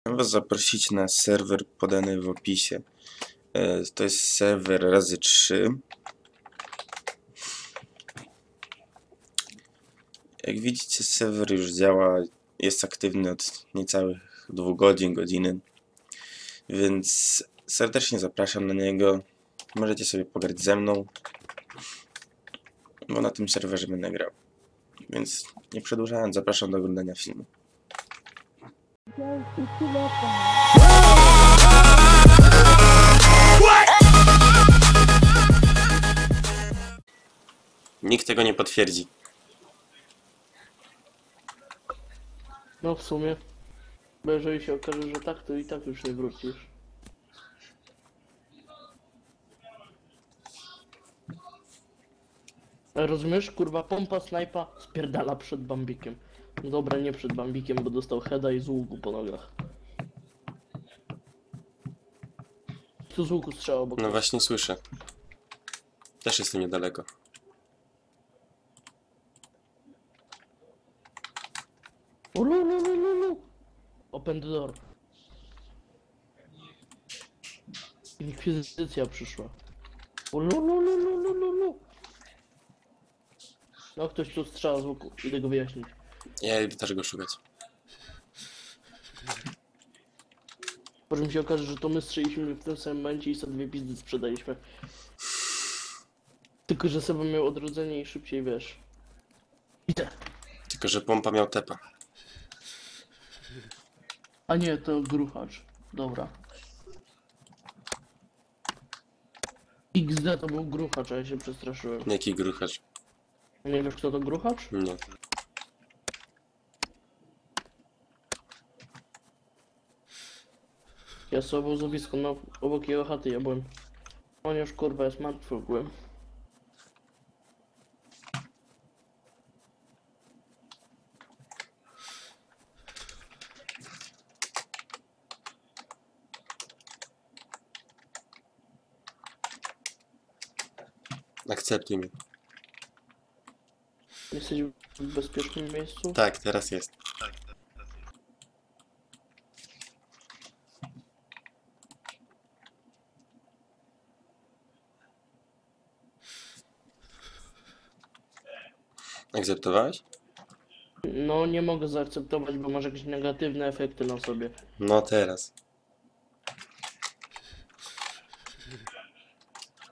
Chciałem Was zaprosić na serwer podany w opisie. E, To jest serwer razy 3. Jak widzicie, serwer już działa, jest aktywny od niecałych dwóch godzin, godziny. Więc serdecznie zapraszam na niego. Możecie sobie pograć ze mną, bo na tym serwerze będę grał. Więc nie przedłużając, zapraszam do oglądania filmu. Nikt tego nie potwierdzi. No w sumie. Bo jeżeli się okaże, że tak, to i tak już nie wrócisz. Rozumiesz, kurwa, pompa snajpa spierdala przed Bambikiem. Dobra, nie przed Bambikiem, bo dostał heada i z łuku po nogach. Tu z łuku strzał obok. No właśnie słyszę. Też jestem niedaleko. Ululululu. Open the door. Inkwizycja przyszła. Ululululu. No ktoś tu strzela z łuku. Idę go wyjaśnić. Idę też go szukać. Może mi się okaże, że to my strzeliśmy w tym samym momencie i sobie dwie pizdy sprzedaliśmy. Tylko, że sobie miał odrodzenie i szybciej wiesz. Idę. Tylko, że pompa miał tepa. A nie, to gruchacz. Dobra. XD to był gruchacz, a ja się przestraszyłem. Jaki gruchacz? Nie wiesz kto to gruchacz? Nie. Ja sobie obozowisko na obok jego chaty ja byłem. On już kurwa jest martwy byłem. Akceptuj mnie. Jesteś w bezpiecznym miejscu? Tak, teraz jest. Akceptowałeś? No nie mogę zaakceptować, bo masz jakieś negatywne efekty na sobie. No teraz.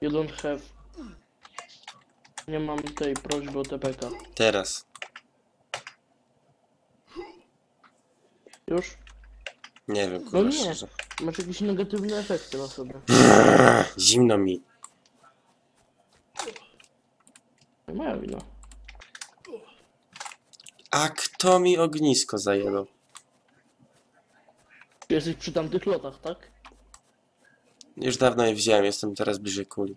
You don't have... Nie mam tej prośby o TPK. Teraz. Już? Nie wiem, No kurwa nie. szczerze. Masz jakieś negatywne efekty na sobie. Zimno mi. Nie moja wina. A kto mi ognisko zajebał? Jesteś przy tamtych lotach, tak? Już dawno je wziąłem, jestem teraz bliżej kuli.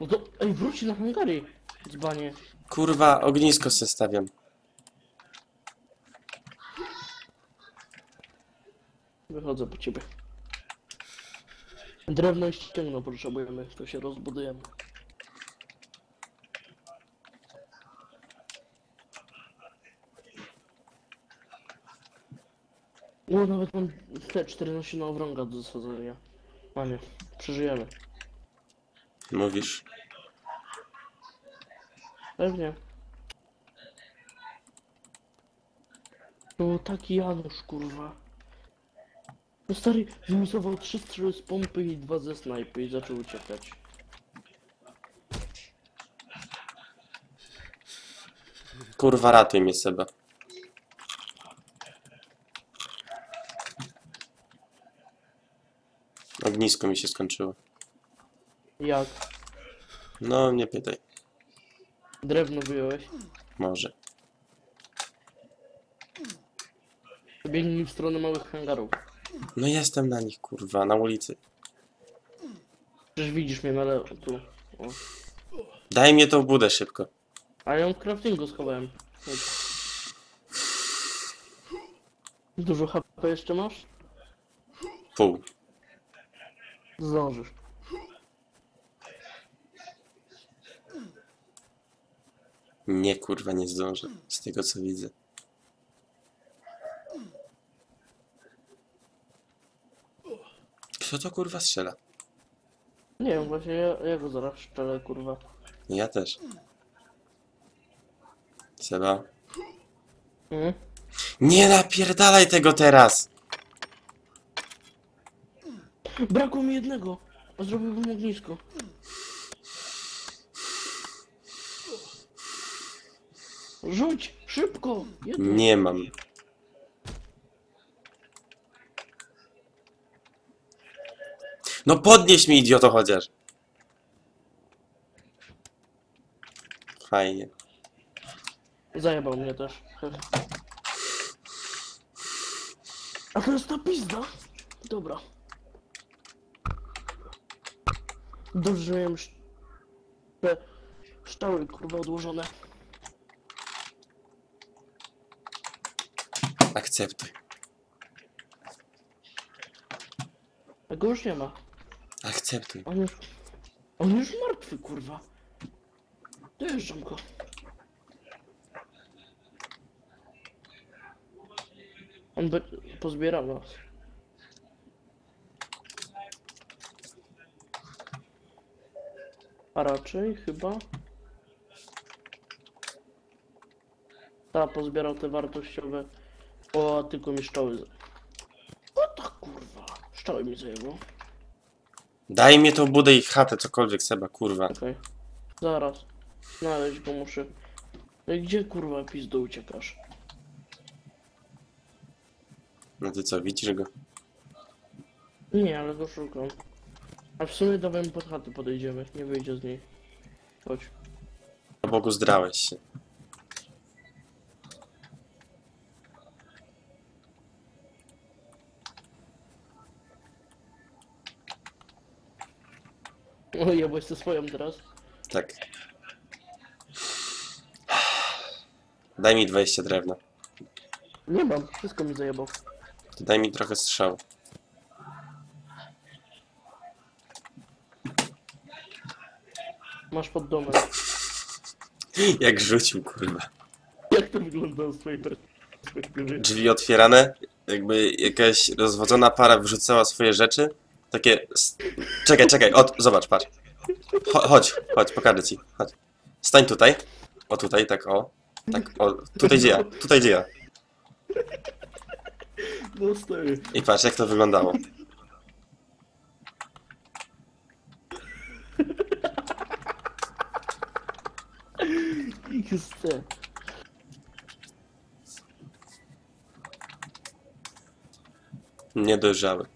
No to... Ej, wróć na Hungarię, dzbanie. Kurwa, ognisko se stawiam. Wychodzę po ciebie. Drewno i ścięgno potrzebujemy, to się rozbudujemy. O, nawet mam te 14 na owrąga do zasadzenia. Panie, przeżyjemy. Mówisz? Pewnie. No taki Janusz, kurwa. No stary, wymusował trzy strzały z pompy i dwa ze snajpy i zaczął uciekać. Kurwa, ratuj mnie, Seba. Ognisko mi się skończyło. Jak? No, nie pytaj. Drewno wyjąłeś? Może. Biegnij w stronę małych hangarów. No jestem na nich, kurwa, na ulicy. Przecież widzisz mnie na lewo, tu. O. Daj mnie tą budę szybko. A ja ją w craftingu schowałem. Chodź. Dużo HP jeszcze masz? Pół. Zdążysz. Nie, kurwa, nie zdążę. Z tego co widzę. Kto to kurwa strzela? Nie wiem, właśnie ja, ja go zaraz szczelę, kurwa. Ja też. Seba. Mhm. Nie napierdalaj tego teraz! Brakło mi jednego. a Zrobiłbym ognisko. Rzuć! Szybko! Jedno. Nie mam. No podnieś mi idioto chociaż. Fajnie. Zajebał mnie też. A to jest ta pizda? Dobra. Sz- te ształy kurwa odłożone. Akceptuj. A go już nie ma. Akceptuj. On już... On już martwy kurwa. Dojeżdżam go. On by... pozbierał nas. A raczej chyba... Ta, pozbierał te wartościowe... O, tylko mi szczały... z- O tak kurwa. Szczały mi zajęło. Daj mi tą budę i chatę, cokolwiek Seba, kurwa. Okej. Zaraz. Znaleźć go muszę. No i gdzie kurwa pizdo uciekasz? No ty co, widzisz go? Nie, ale go szukam. A w sumie dawaj mu pod chatę podejdziemy, nie wyjdzie z niej. Chodź. Bogu zdrałeś się. O, jebłeś ze swoją teraz. Tak. Daj mi 20 drewna. Nie mam, wszystko mi zajebał. To daj mi trochę strzał. Masz pod domem. Jak rzucił, kurwa. Jak to wygląda z twojej perspektywy? Drzwi otwierane, jakby jakaś rozwodzona para wrzucała swoje rzeczy. Takie... s- Czekaj, czekaj, o, zobacz, patrz. Cho- chodź, chodź, pokażę ci. Chodź. Stań tutaj. O tutaj, tak o. Tak, o. Tutaj gdzie ja, tutaj gdzie ja. No stary. I patrz, jak to wyglądało. XC. Niedojrzały.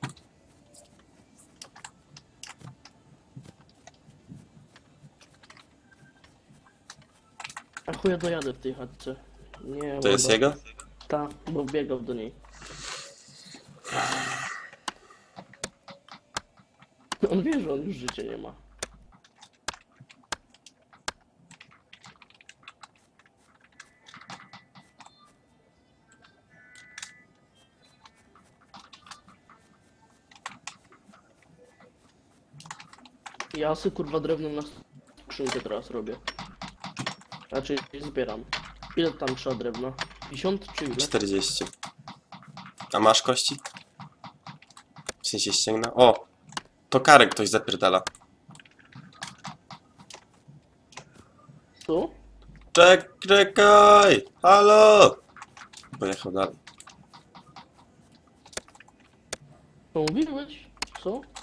A chuja dojadę w tej chatce. Nie, To jest jego? Ta, bo biegał do niej. On wie, że on już życia nie ma. Ja sobie kurwa drewno na skrzynkę teraz robię. Znaczy zbieram. Ile tam trzeba drewna? 50 czy ile? 40. A masz kości? W sensie ścięgna? O! To karek ktoś zapierdala. Tu? Czek, czekaj! Halo! Pojechał dalej. To mówiłeś? Co?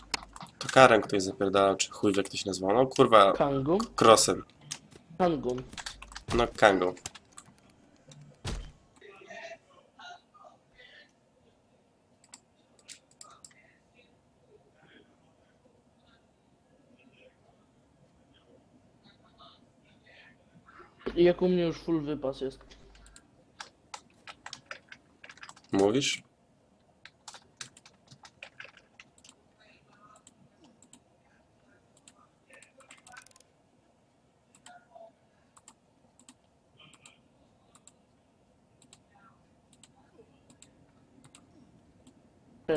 To karem ktoś zapierdala, czy chuj jak to się nazywa. No kurwa, Kangą? krosem. Kangą. No kangą. I jak u mnie już full wypas jest. Mówisz?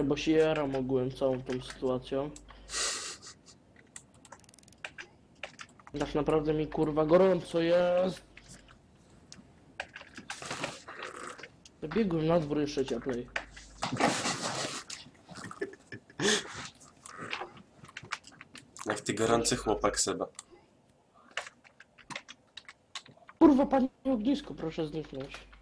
Bo się jaram ogółem całą tą sytuacją. Tak naprawdę mi kurwa gorąco jest. Biegłem na dwór jeszcze cieplej. Jak ty gorący chłopak, Seba. Kurwa, panie ognisko, proszę zniknąć.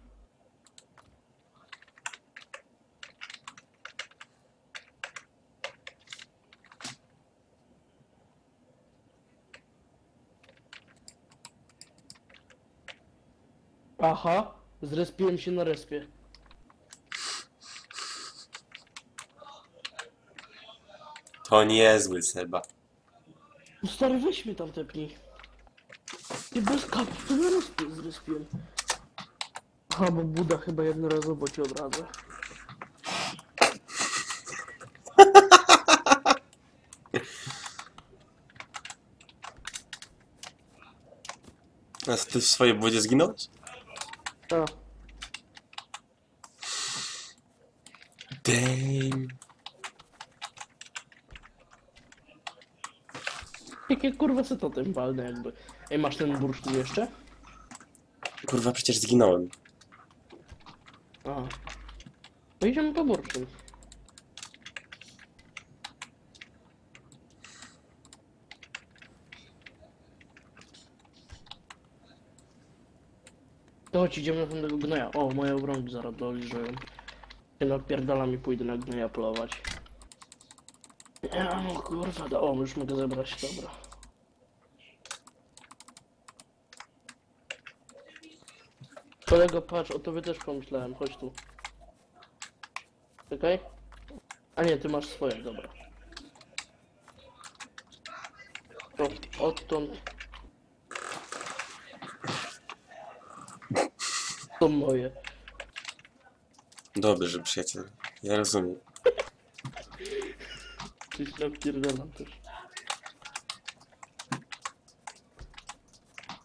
Aha, zrespiłem się na respie. To niezły Seba. No stary, weź mnie tam tepnij. Nie bez kapu, to na respie zrespiłem. Aha, bo Buda chyba jednorazowo cię odradza. A ty w swojej budzie zginąłeś? A, Damn. jakie kurwa se totem walne jakby. Ej, masz ten bursztyn jeszcze? Kurwa, przecież zginąłem. A. No idziemy po bursztyn. To chodź, idziemy na tego gnoja. O, moje obrąki zaraz doliżują. Się napierdalam i pójdę na gnoja polować. Ja, no kurwa, da- o, już mogę zebrać, dobra. Kolego, patrz, o tobie też pomyślałem, chodź tu. Czekaj. A nie, ty masz swoje, dobra. To odtąd. To moje. Dobrze, przyjaciel. Ja rozumiem. Czy się napierdalam też.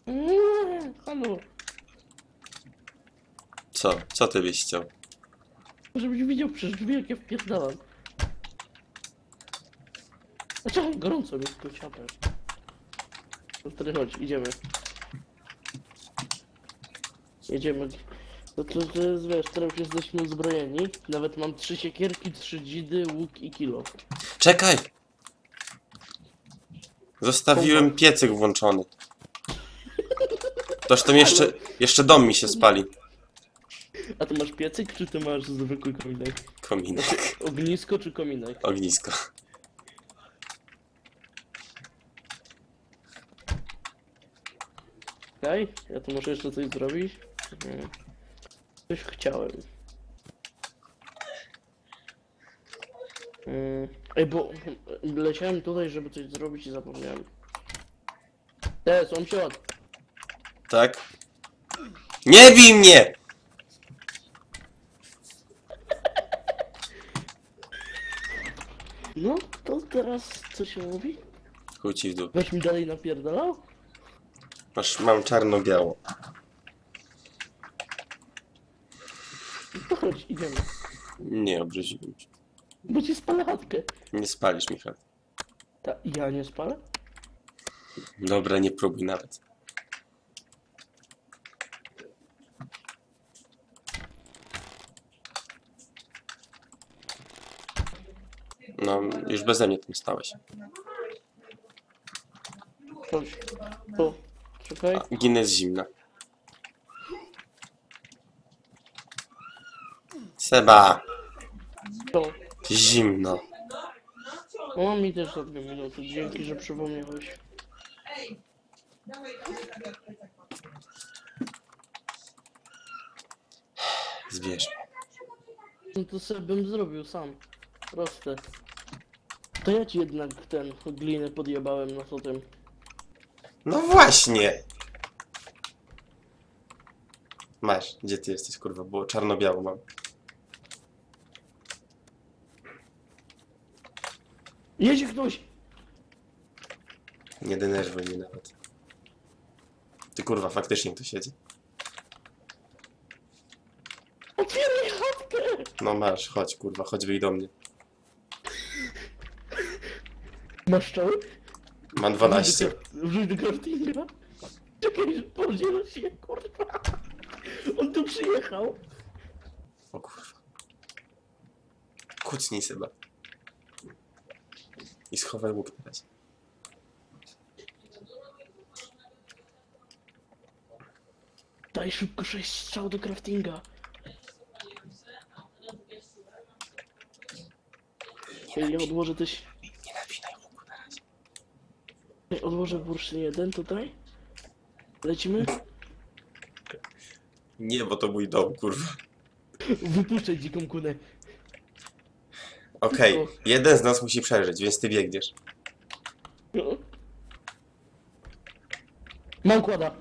Nie, halo. Co? Co ty byś chciał? Żebyś widział przez drzwi, jak ja wpierdalam. Czekaj, gorąco mi ciapę. No wtedy chodź, idziemy. Jedziemy. No to, to jest, wiesz, teraz już jesteśmy uzbrojeni. Nawet mam trzy siekierki, trzy dzidy, łuk i kilo. Czekaj! Zostawiłem piecyk włączony. Toż tam jeszcze, jeszcze dom mi się spali. A ty masz piecyk, czy ty masz zwykły kominek? Kominek. Ognisko czy kominek? Ognisko. Okej, ja tu muszę jeszcze coś zrobić. Coś chciałem. Mm, Ej, bo leciałem tutaj, żeby coś zrobić i zapomniałem. Te, sąsiad! Tak? Nie bij mnie! No, to teraz co się mówi? Chuj ci w dół. Weź mi dalej napierdalał? Masz, mam czarno-biało. No To chodź, idziemy. Nie, obraziłem cię. Bo ci spalę chatkę. Nie spalisz, Michał. Ta, ja nie spalę? Dobra, nie próbuj nawet. No, już beze mnie tam stałeś. Chodź. Tu. Czekaj. A, ginę z zimna. Seba, To. zimno. O, mi też za dwie minuty. Dzięki, że przypomniałeś. Zbierz. No to sobie bym zrobił sam. Proste. To ja ci jednak ten glinę podjebałem na totem. No właśnie. Masz, gdzie ty jesteś, kurwa, było czarno-biało mam. Jedzie ktoś! Nie denerwuj mnie nawet. Ty kurwa, faktycznie tu siedzi. Otwieraj chatkę! No masz, chodź kurwa, chodź wyjdź do mnie. Masz czoły? Mam 12. Wrzuć do craftinga. Czekaj, podziel się, kurwa. On tu przyjechał. O kurwa. Kucnij chyba. I schowaj łuk teraz. Daj szybko 6 strzał do craftinga. Nie ja odłożę też... Nie, nie napinaj łuku na razie. Odłożę bursztyn jeden tutaj. Lecimy? Nie, bo to mój dom, kurwa. Wypuszczaj dziką kunę. Okej, jeden z nas musi przeżyć, więc ty biegniesz. No. Mam kłada.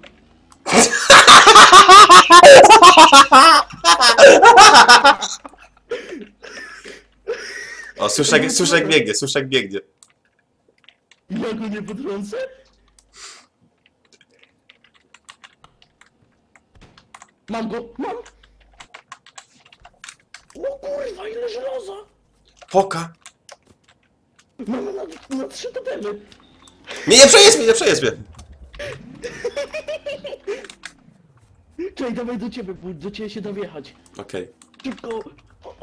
O, Suszek, Suszek biegnie, Suszek biegnie. Ja go nie potrącę? Mam go, mam! O kurwa, ile żelaza! Poka! Mamy na, na trzy totemy! Nie, nie przejedź mnie, nie przejedź mnie! Czekaj, dawaj do ciebie, bo do ciebie się da wjechać. Okej. Szybko! O,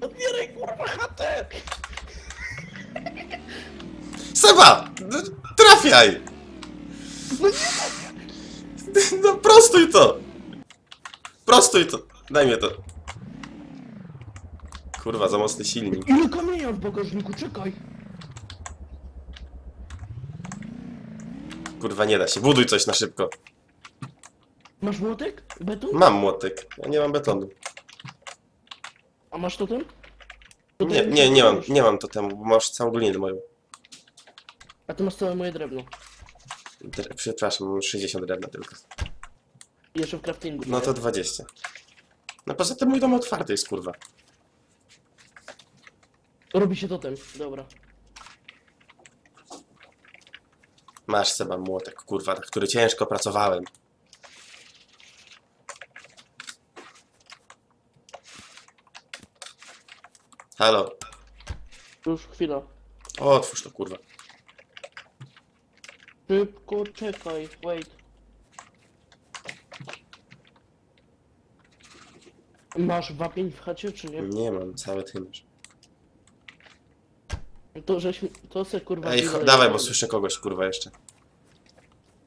Otwieraj kurwa chatę! Seba! d- Trafiaj! No No prostuj to! Prostuj to! Daj mnie to. Kurwa, za mocny silnik. Ile kamienia w bagażniku, czekaj! Kurwa, nie da się. Buduj coś na szybko. Masz młotek? Beton? Mam młotek. Ja nie mam betonu. A masz totem? Nie, Totem nie, nie mam, masz. nie mam to temu, bo masz całą glinę moją. A ty masz całe moje drewno. Dre- Przepraszam, mam 60 drewna tylko. Jeszcze w craftingu. No to 20. No poza tym mój dom otwarty jest, kurwa. Robi się totem, dobra. Masz Seba młotek, kurwa, na który ciężko pracowałem. Halo. Już chwila. O, otwórz to, kurwa. Szybko, czekaj, wait. Masz wapień w chacie, czy nie? Nie mam, cały ty masz. To żeś, to se kurwa... Ej, cho- dawaj, bo słyszę kogoś, kurwa, jeszcze.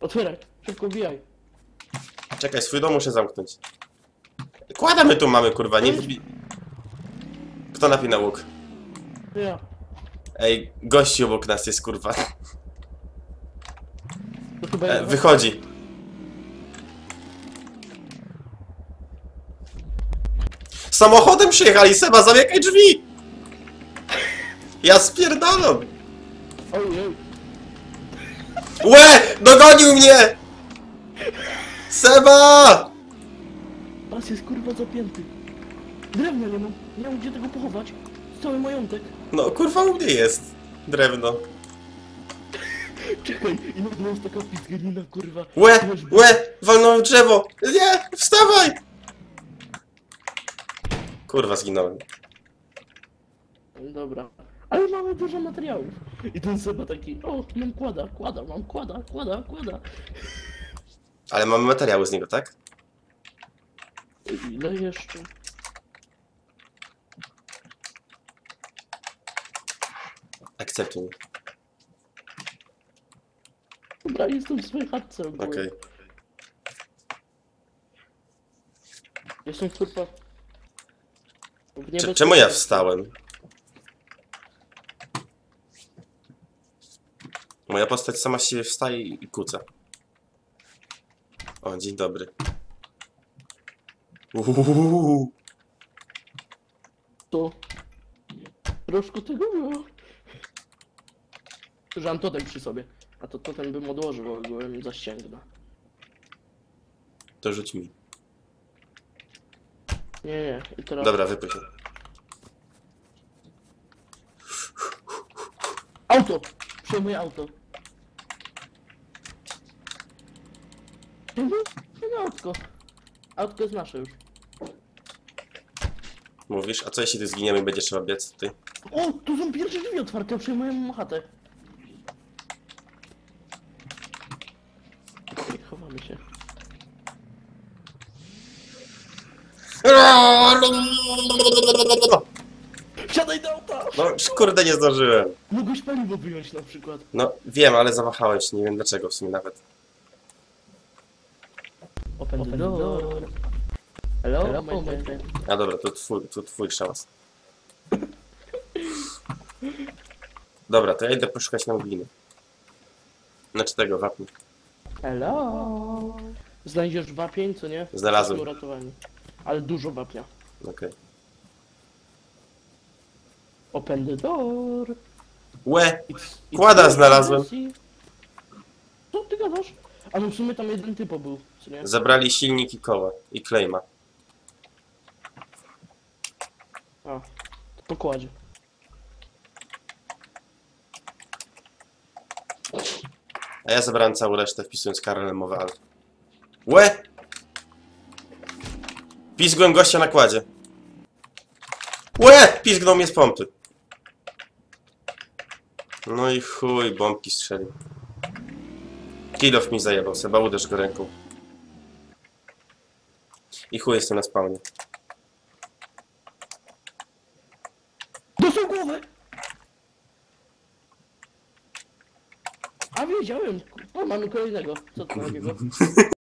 Otwieraj, szybko bijaj. Czekaj, swój dom muszę zamknąć. Kłada my tu mamy, kurwa, nie wbi... Kto napina łuk? Ja. Ej, gości obok nas jest, kurwa. To chyba E, ja. wychodzi. Samochodem przyjechali, Seba, zamykaj drzwi! Ja spierdalam! Oj, oj. Łe! Dogonił mnie! Seba! Pas jest kurwa zapięty. Drewna nie mam. Nie mam gdzie tego pochować. Cały majątek. No, kurwa, u mnie jest. Drewno. Czekaj, i nagle jest taka pizganina, kurwa. Łe! Łe! Walnąłem drzewo! Nie! Wstawaj! Kurwa, zginąłem. Dobra. Ale mamy dużo materiałów. I ten Seba taki, o, mam kłada, kłada, mam kłada, kłada, kłada. Ale mamy materiały z niego, tak? Ile jeszcze? Akceptuj. Dobra, jestem w swojej chatce ogólnie. Okej. Jestem kurwa... w. Czemu ja wstałem? Moja postać sama siebie wstaje i kuca. O, dzień dobry. Uhuhuhu. To... Troszkę tego było. Że mam totem przy sobie. A to totem bym odłożył, bo byłem za ścięgna. To rzuć mi. Nie, nie, i teraz... Dobra, wypuść. Auto! Przejmuję auto. Przejmuję przejmuję autko. Autko jest nasze już. Mówisz? A co jeśli ty zginiemy i będzie trzeba biec tutaj? O, tu są pierwsze drzwi otwarte, przejmuję mu chatę. Okej, Chowamy się. Wsiadaj do auta! No, kurde, nie zdążyłem. Mogłeś paliwo wyjąć na przykład. No, wiem, ale zawahałem się, nie wiem dlaczego w sumie nawet. Open the door. Hello, Hello my friend. A dobra, to twój, to twój szałas. Dobra, to ja idę poszukać nam gliny. Znaczy tego, wapni. Hello. Znajdziesz wapień, co nie? Znalazłem. Uratowani. Ale dużo wapnia. Okej. Open the door. Łe! It's, Kłada znalazłem. Co ty gadasz? A no w sumie tam jeden typo był, nie? Zabrali silnik i koła. I klejma. A, to kładzie. A ja zabrałem całą resztę wpisując Karolem mowę al. Łe! Pizgłem gościa na kładzie. Łe! Pizgnął mnie z pompy. No i chuj, bombki strzelił. Kilof mi zajebał, Seba uderz go ręką. I chuj, jestem na spawnie. Dostał głowę! A wiedziałem, o mamy kolejnego. Co to takiego?